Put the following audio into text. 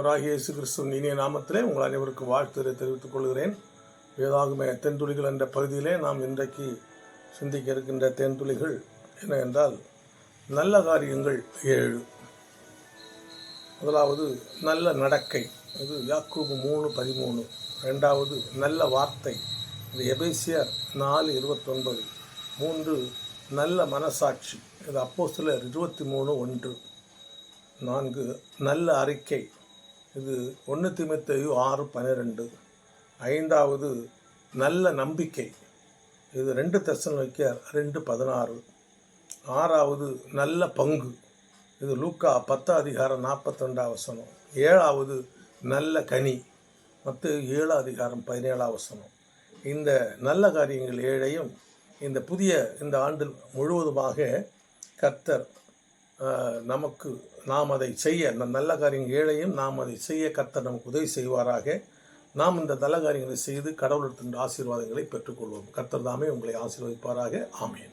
ராகி இயேசு கிறிஸ்துவின் இனிய நாமத்திலே உங்கள் அனைவருக்கும் வாழ்த்துரை தெரிவித்துக் கொள்கிறேன். வேதாகம தென்துளிகள் என்ற பகுதியிலே நாம் இன்றைக்கு சிந்திக்க இருக்கின்ற தென்துளிகள் என்ன என்றால் நல்ல காரியங்கள் ஏழு. முதலாவது நல்ல நடக்கை. இது யாக்கூபு மூணு பதிமூணு. ரெண்டாவது நல்ல வார்த்தை. இது எபேசியர் நாலு இருபத்தொன்பது. மூன்று நல்ல மனசாட்சி. இது அப்போ சிலர் இருபத்தி மூணு ஒன்று. நான்கு நல்ல அறிக்கை. இது ஒன்று திமுத்தையு ஆறு பன்னிரெண்டு ஐந்தாவது நல்ல நம்பிக்கை. இது ரெண்டு தசன் வைக்க ரெண்டு பதினாறு. ஆறாவது நல்ல பங்கு. இது லூக்கா பத்து அதிகாரம் நாற்பத்தெண்டாம் வசனம். ஏழாவது நல்ல கனி. மற்ற ஏழு அதிகாரம் பதினேழாம் வசனம். இந்த நல்ல காரியங்கள் ஏழையும் இந்த புதிய இந்த ஆண்டு முழுவதுமாக கர்த்தர் நமக்கு நாம் அதை செய்ய இந்த நல்ல காரியங்கள் ஏழையும் நாம் அதை செய்ய கத்த நமக்கு உதவி செய்வாராக. நாம் இந்த நல்ல காரியங்களை செய்து கடவுளிடத்தின் ஆசீர்வாதங்களை பெற்றுக்கொள்வோம். கர்த்தர் தாமே உங்களை ஆசீர்வதிப்பாராக. ஆமேன்.